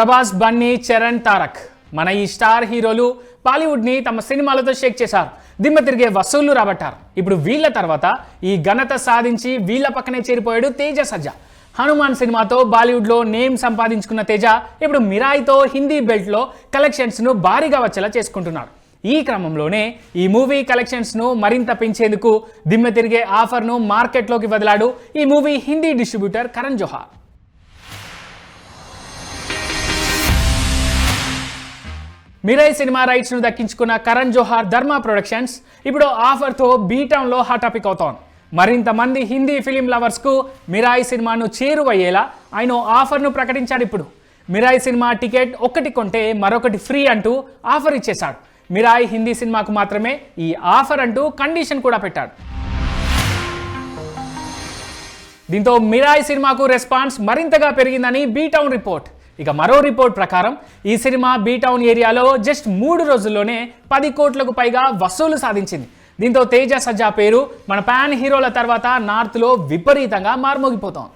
ప్రభాస్ బన్నీ చరణ్ తారక్. మన ఈ స్టార్ హీరోలు బాలీవుడ్ని తమ సినిమాలతో షేక్ చేశారు. దిమ్మ తిరిగే వసూళ్ళు రాబట్టారు. ఇప్పుడు వీళ్ళ తర్వాత ఈ ఘనత సాధించి వీళ్ళ పక్కనే చేరిపోయాడు తేజ సజ్జా. హనుమాన్ సినిమాతో బాలీవుడ్లో నేమ్ సంపాదించుకున్న తేజ ఇప్పుడు మిరాయితో హిందీ బెల్ట్లో కలెక్షన్స్ను భారీగా వచ్చేలా చేసుకుంటున్నాడు. ఈ క్రమంలోనే ఈ మూవీ కలెక్షన్స్ను మరింత పెంచేందుకు దిమ్మ తిరిగే ఆఫర్ను మార్కెట్లోకి వదిలాడు ఈ మూవీ హిందీ డిస్ట్రిబ్యూటర్ కరణ్ జోహార్. మిరాయి సినిమా రైట్స్ను దక్కించుకున్న కరణ్ జోహార్ ధర్మ ప్రొడక్షన్స్ ఇప్పుడు ఆఫర్తో బీటౌన్లో హాట్ టాపిక్ అవుతోంది. మరింత మంది హిందీ ఫిలిం లవర్స్కు మిరాయి సినిమాను చేరువయ్యేలా ఆయన ఆఫర్ను ప్రకటించాడు ఇప్పుడు. మిరాయి సినిమా టికెట్ ఒక్కటి కొంటే మరొకటి ఫ్రీ అంటూ ఆఫర్ ఇచ్చేశాడు. మిరాయి హిందీ సినిమాకు మాత్రమే ఈ ఆఫర్ అంటూ కండిషన్ కూడా పెట్టాడు. దీంతో మిరాయి సినిమాకు రెస్పాన్స్ మరింతగా పెరిగిందని బీటౌన్ రిపోర్ట్. ఇక మరో రిపోర్ట్ ప్రకారం ఈ సినిమా బీటౌన్ ఏరియాలో జస్ట్ మూడు రోజుల్లోనే పది కోట్లకు పైగా వసూలు సాధించింది. దీంతో తేజ సజ్జా పేరు మన పాన్ హీరోల తర్వాత నార్త్లో విపరీతంగా మార్మోగిపోతోంది.